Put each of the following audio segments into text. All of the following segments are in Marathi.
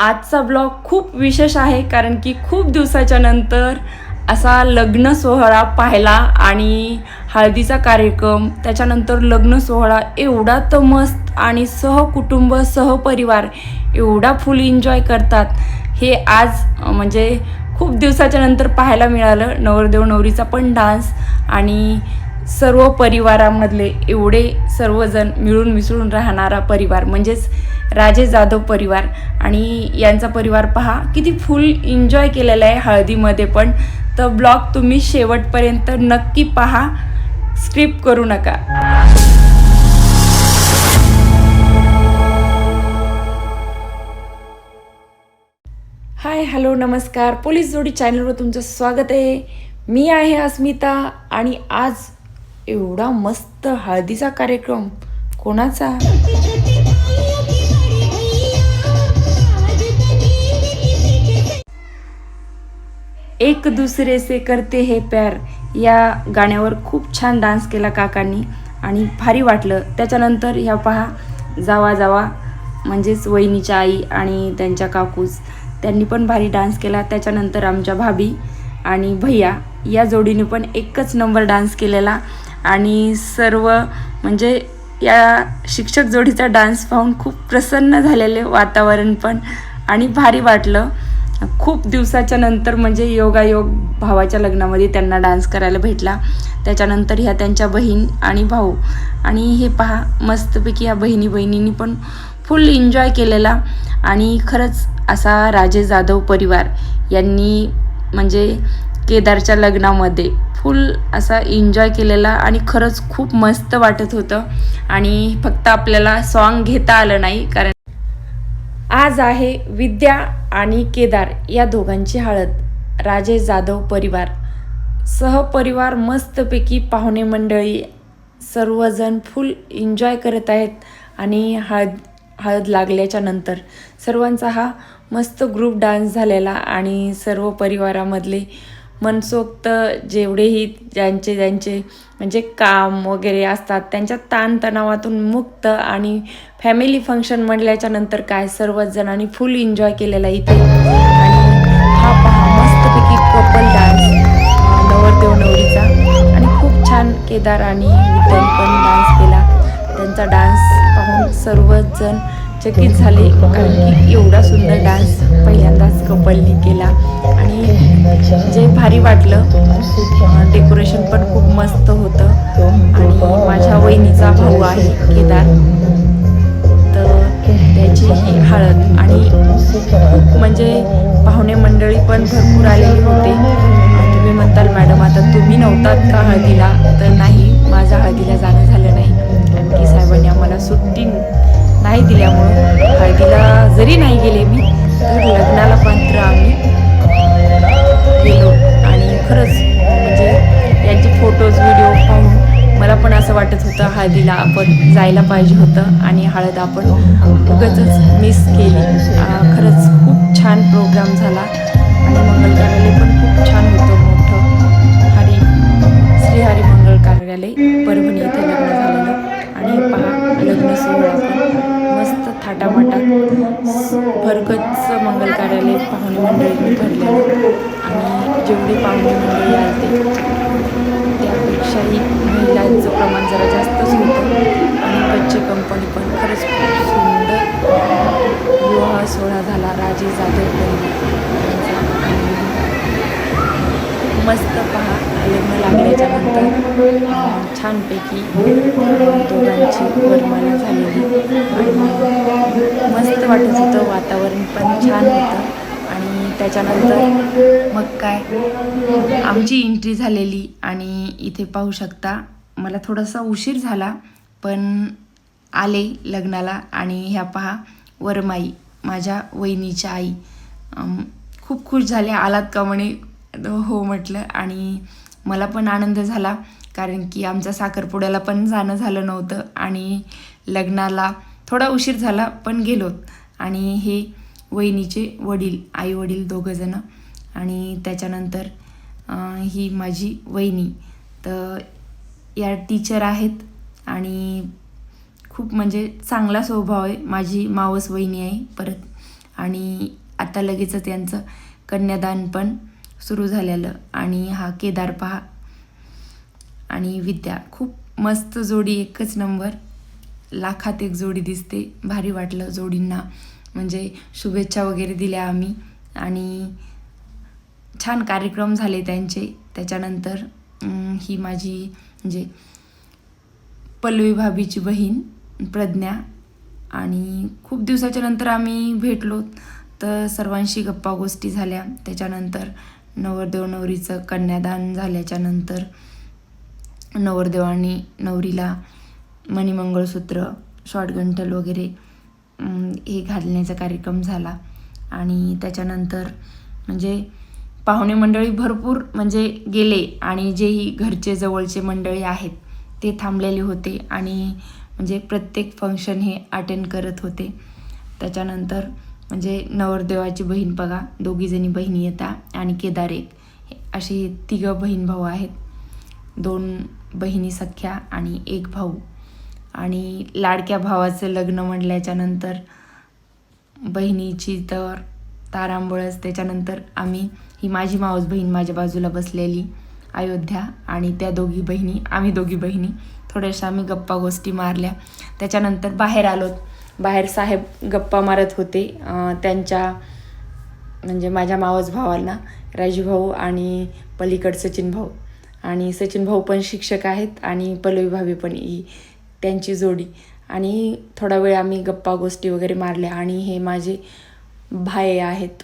आजचा ब्लॉग खूप विशेष आहे कारण की खूप दिवसाच्या नंतर असा लग्न सोहळा पाहिला आणि हळदीचा कार्यक्रम त्याच्यानंतर लग्न सोहळा एवढा तर मस्त आणि सहकुटुंब सहपरिवार एवढा फुल एन्जॉय करतात. हे आज म्हणजे खूप दिवसाच्या नंतर पाहायला मिळालं. नवरदेव नवरीचा पण डान्स आणि सर्व परिवारामधले एवढे सर्वजण मिळून मिसळून राहणारा परिवार. म्हणजेच राजे जाधव परिवार. आणि यांचा परिवार पहा किती फुल एन्जॉय केलेला आहे हळदीमध्ये पण. तर ब्लॉग तुम्ही शेवटपर्यंत नक्की पहा. स्क्रिप करू नका. हाय हॅलो नमस्कार. पोलीस जोडी चॅनलवर तुमचं स्वागत आहे. मी आहे अस्मिता आणि आज एवढा मस्त हळदीचा कार्यक्रम. कोणाचा? एक दुसरे से करते हे प्यार. या गाण्यावर खूप छान डान्स केला काकांनी आणि भारी वाटलं. त्याच्यानंतर ह्या पहा जावा जावा म्हणजेच वहिनीच्या आई आणि त्यांच्या काकूस त्यांनी पण भारी डान्स केला. त्याच्यानंतर आमच्या भाभी आणि भैया या जोडीने पण एकच नंबर डान्स केलेला. आणि सर्व म्हणजे या शिक्षक जोडीचा डान्स पाहून खूप प्रसन्न झालेले वातावरण पण आणि भारी वाटलं. खूप दिवसाच्या नंतर म्हणजे योगायोग भावाच्या लग्नामध्ये त्यांना डान्स करायला भेटला. त्याच्यानंतर ह्या त्यांच्या बहीण आणि भाऊ. आणि हे पहा मस्तपैकी या बहिणी बहिणींनी पण फुल एन्जॉय केलेला. आणि खरंच असा राजे जाधव परिवार यांनी म्हणजे केदारच्या लग्नामध्ये फुल असा एन्जॉय केलेला आणि खरंच खूप मस्त वाटत होतं. आणि फक्त आपल्याला सॉन्ग घेता आलं नाही कारण आज आहे विद्या आणि केदार या दोघांची हळद. राजे जाधव परिवार. सहपरिवार मस्तपैकी पाहुणे मंडळी सर्वजण फुल एन्जॉय करत आहेत आणि हळद हळद लागल्याच्या नंतर सर्वांचा हा मस्त ग्रुप डान्स झालेला आणि सर्व परिवारामधले मनसोक्त जेवढेही ज्यांचे ज्यांचे म्हणजे काम वगैरे असतात त्यांच्या ताणतणावातून मुक्त आणि फॅमिली फंक्शन म्हटल्याच्या नंतर काय सर्वच जणांनी फुल एन्जॉय केलेला इथे. आणि हा पहा मस्तपैकी कपल डान्स नवरदेव नवरीचा. आणि खूप छान केदार आणि विठ्ठल पण डान्स केला. त्यांचा डान्स पाहून सर्वच जण चकित झाले कारण की एवढा भारी वाटलं. डेकोरेशन पण खूप मस्त होतं. आणि माझ्या वहिनीचा भाऊ आहे केदार. तर त्याची ही हळद आणि खूप म्हणजे पाहुणे मंडळी पण भरपूर आलेली होते. तुम्ही म्हणताल मॅडम आता तुम्ही नव्हतात का हळदीला? तर नाही माझ्या हळदीला जाणं झालं नाही. कारण की साहेबांनी आम्हाला सुट्टी नाही दिल्यामुळं हळदीला जरी नाही गेले मी तर लग्नाला मात्र आम्ही खरंच म्हणजे यांचे फोटोज व्हिडिओ पाहून मला पण असं वाटत होतं हळदीला आपण जायला पाहिजे होतं आणि हळद आपण उगाच मिस केली. खरंच खूप छान प्रोग्राम झाला आणि मंगल कार्यालय पण खूप छान होतं मोठं. हरी श्रीहरी मंगल कार्यालय परभणी येथे लग्न झालेलं. आणि पहा लग्न सोहळा मस्त थाटामाटात भरगच मंगल कार्यालय पाहुणे मंडळींनी भरलेलं. जेवढी पाहुणे मंडळी आलते त्यापेक्षाही महिलांचं प्रमाण जरा जास्तच होतं. आणि कच्ची कंपनी पण खरंच खूप सुंदर. विवाह सोहळा झाला राजे जाधव आणि मस्त पहा लग्न लागल्याच्या नंतर छानपैकी दोघांची वरमाला झालेली. आणि मस्त वाटत होतं वातावरण पण छान होतं. त्याच्यानंतर मग काय? आमची एंट्री झालेली आणि इथे पाहू शकता मला थोडासा उशीर झाला पण आले लग्नाला आणि ह्या पहा वरमाई माझ्या वहिनीच्या आई. खूप खुश झाले आलात का म्हणे? हो म्हटलं आणि मला पण आनंद झाला कारण की आमच्या साखरपुड्याला पण जाणं झालं नव्हतं आणि लग्नाला थोडा उशीर झाला पण गेलोत. आणि हे वहिनीचे वडील आई वडील दोघंजणं आणि त्याच्यानंतर ही माझी वहिनी. तर या टीचर आहेत आणि खूप म्हणजे चांगला स्वभाव आहे. माझी मावस वहिनी आहे परत. आणि आता लगेचच यांचं कन्यादान पण सुरू झालेलं. आणि हा केदार पहा. आणि विद्या. खूप मस्त जोडी एकच नंबर. लाखात एक जोडी दिसते. भारी वाटलं जोडींना. म्हणजे शुभेच्छा वगैरे दिल्या आम्ही. आणि छान कार्यक्रम झाले त्यांचे. त्याच्यानंतर ही माझी म्हणजे पल्लवी भाभीची बहीण प्रज्ञा. आणि खूप दिवसाच्या नंतर आम्ही भेटलो. तर सर्वांशी गप्पा गोष्टी झाल्या. त्याच्यानंतर नवरदेव नवरीचं कन्यादान झाल्याच्यानंतर नवरदेवानी नवरीला मणिमंगळसूत्र शॉर्ट गंठल वगैरे हे घालण्याचा कार्यक्रम झाला. आणि त्याच्यानंतर म्हणजे पाहुणे मंडळी भरपूर म्हणजे गेले आणि जेही घरचे जवळचे मंडळी आहेत ते थांबलेले होते आणि म्हणजे प्रत्येक फंक्शन हे अटेंड करत होते. त्याच्यानंतर म्हणजे नवरदेवाची बहीण बघा दोघीजणी बहिणी येतात आणि केदार एक. असे तिघं बहीण भाऊ आहेत. दोन बहिणी सख्या आणि एक भाऊ. आणि लाडक्या भावाचं लग्न म्हटल्याच्यानंतर बहिणीची तर तारांबळच त्याच्यानंतर आम्ही ही माझी मावस बहीण माझ्या बाजूला बसलेली अयोध्या आणि त्या दोघी बहिणी आम्ही दोघी बहिणी थोड्याशा आम्ही गप्पा गोष्टी मारल्या. त्याच्यानंतर बाहेर आलोत. बाहेर साहेब गप्पा मारत होते. त्यांच्या म्हणजे माझ्या मावस भावांना राजूभाऊ आणि पलीकड सचिन भाऊ. आणि सचिन भाऊ पण शिक्षक आहेत आणि पल्लवी भाभी पण ही त्यांची जोडी. आणि थोडा वेळ आम्ही गप्पा गोष्टी वगैरे मारल्या आणि हे माझे भाई आहेत.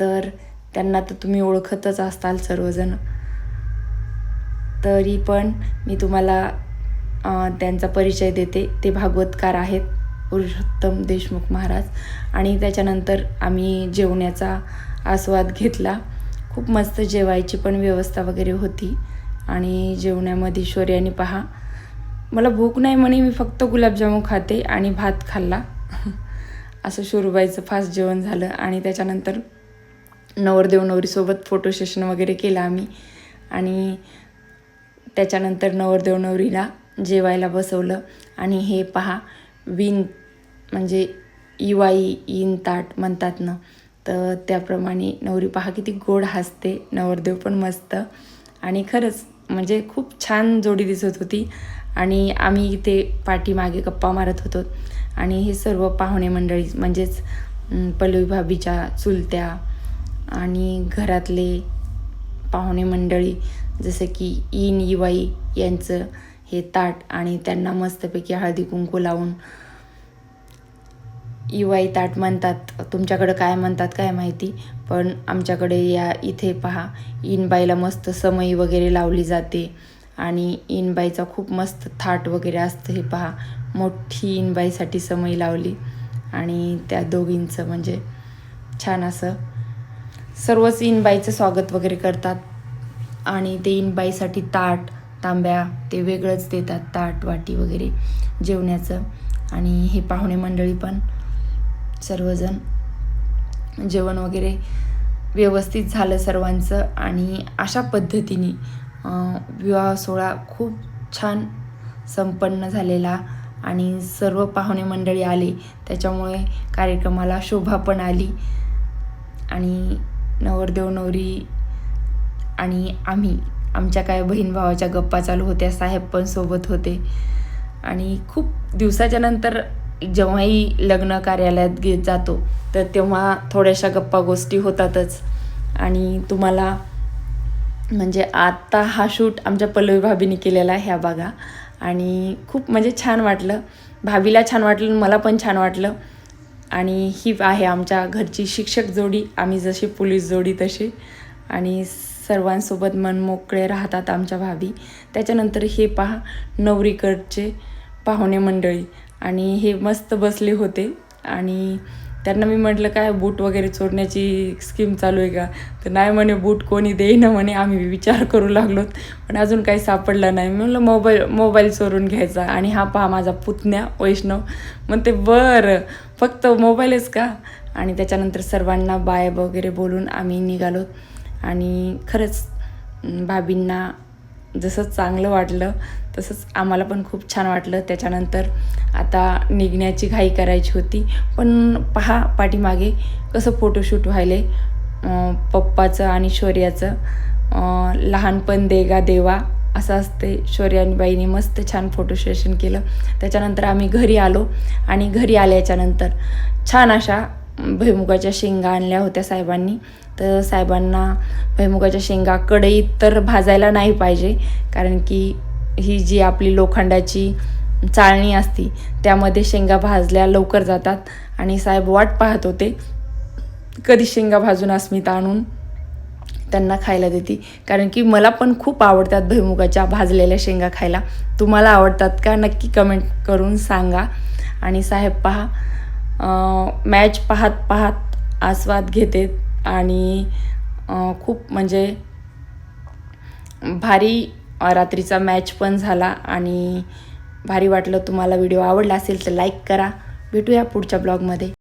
तर त्यांना तर तुम्ही ओळखतच असताल सर्वजण. तरी पण मी तुम्हाला त्यांचा परिचय देते. ते भागवतकार आहेत पुरुषोत्तम देशमुख महाराज. आणि त्याच्यानंतर आम्ही जेवण्याचा आस्वाद घेतला. खूप मस्त जेवायची पण व्यवस्था वगैरे होती. आणि जेवण्यामध्ये शौर्याने पहा. मला भूक नाही म्हणे मी फक्त गुलाबजामुन खाते आणि भात खाल्ला. असं शोरूबाईचं फास्ट जेवण झालं आणि त्याच्यानंतर नवरदेव नवरीसोबत फोटो सेशन वगैरे केलं आम्ही. आणि त्याच्यानंतर नवरदेव नवरीला जेवायला बसवलं. आणि हे पहा विन म्हणजे इवाई इन ताट म्हणतात ना तर त्याप्रमाणे नवरी पहा किती गोड हसते. नवरदेव पण मस्त. आणि खरंच म्हणजे खूप छान जोडी दिसत होती. आणि आम्ही इथे पाठीमागे गप्पा मारत होतो. आणि हे सर्व पाहुणे मंडळी म्हणजेच पल्लवी भाभीच्या चुलत्या आणि घरातले पाहुणे मंडळी जसं की इन इवाई यांचं हे ताट आणि त्यांना मस्तपैकी हळदी कुंकू लावून इवाई ताट म्हणतात. तुमच्याकडं काय म्हणतात काय माहिती पण आमच्याकडे या इथे पहा इनबाईला मस्त समई वगैरे लावली जाते. आणि इनबाईचा खूप मस्त थाट वगैरे असतं हे पहा. मोठी इनबाईसाठी समई लावली. आणि त्या दोघींचं म्हणजे छान असं सर्वच इनबाईचं स्वागत वगैरे करतात. आणि ते इनबाईसाठी ताट तांब्या ते वेगळंच देतात ताट वाटी वगैरे जेवण्याचं. आणि हे पाहुणे मंडळी पण सर्वजण जेवण वगैरे व्यवस्थित झालं सर्वांचं. आणि अशा पद्धतीने विवाह सोहळा खूप छान संपन्न झालेला आणि सर्व पाहुणे मंडळी आले. त्याच्यामुळे कार्यक्रमाला शोभा पण आली. आणि नवरदेव नवरी आणि आम्ही आमच्या काय बहीण भावाच्या गप्पा चालू होत्या साहेब पण सोबत होते. आणि खूप दिवसाच्या नंतर जेव्हाही लग्न कार्यालयात घेत जातो तर तेव्हा थोड्याशा गप्पा गोष्टी होतातच. आणि तुम्हाला म्हणजे आत्ता हा शूट आमच्या पल्लवी भाभीने केलेला आहे ह्या बघा. आणि खूप म्हणजे छान वाटलं. भाभीला छान वाटलं आणि मला पण छान वाटलं. आणि ही आहे आमच्या घरची शिक्षक जोडी. आम्ही जशी पोलीस जोडी तशी. आणि सर्वांसोबत मनमोकळे राहतात आमच्या भाभी. त्याच्यानंतर हे पहा नवरीकडचे पाहुणे मंडळी. आणि हे मस्त बसले होते. आणि त्यांना मी म्हटलं काय बूट वगैरे चोरण्याची स्कीम चालू आहे का? तर नाही म्हणे बूट कोणी देईना म्हणे आम्ही विचार करू लागलोत पण अजून काही सापडलं नाही. म्हणलं मोबाईल मोबाईल चोरून घ्यायचा आणि हा पहा माझा पुतण्या वैष्णव. म्हणते बरं फक्त मोबाईलच का? आणि त्याच्यानंतर सर्वांना बाय वगैरे बोलून आम्ही निघालो. आणि खरंच भाभींना जसं चांगलं वाटलं तसंच आम्हाला पण खूप छान वाटलं. त्याच्यानंतर आता निघण्याची घाई करायची होती. पण पहा पाठीमागे कसं फोटोशूट व्हायले. पप्पाचं आणि शौर्याचं. लहानपण देगा देवा असं असते. शौर्य आणि बाईने मस्त छान फोटो सेशन केलं. त्याच्यानंतर आम्ही घरी आलो आणि घरी आल्याच्यानंतर छान अशा भुईमुगाच्या शेंगा आणल्या होत्या साहेबांनी. तर साहेबांना भुईमुगाच्या शेंगा कढईत तर भाजायला नाही पाहिजे. कारण की ही जी आपली लोखंडाची चाळणी असती त्यामध्ये शेंगा भाजल्या लवकर जातात. आणि साहेब वाट पाहत होते. कधी शेंगा भाजून अस्मिता आणून त्यांना खायला देते. कारण की मला पण खूप आवडतात भुईमुगाच्या भाजलेल्या शेंगा खायला. तुम्हाला आवडतात का? नक्की कमेंट करून सांगा. आणि साहेब पहा मॅच पाहत पाहत आस्वाद घेते आणि खूप म्हणजे भारी रात्रीचा मॅच पण झाला आणि भारी वाटलं. तुम्हाला व्हिडिओ आवडला असेल तर लाईक करा. भेटूया पुढच्या ब्लॉगमध्ये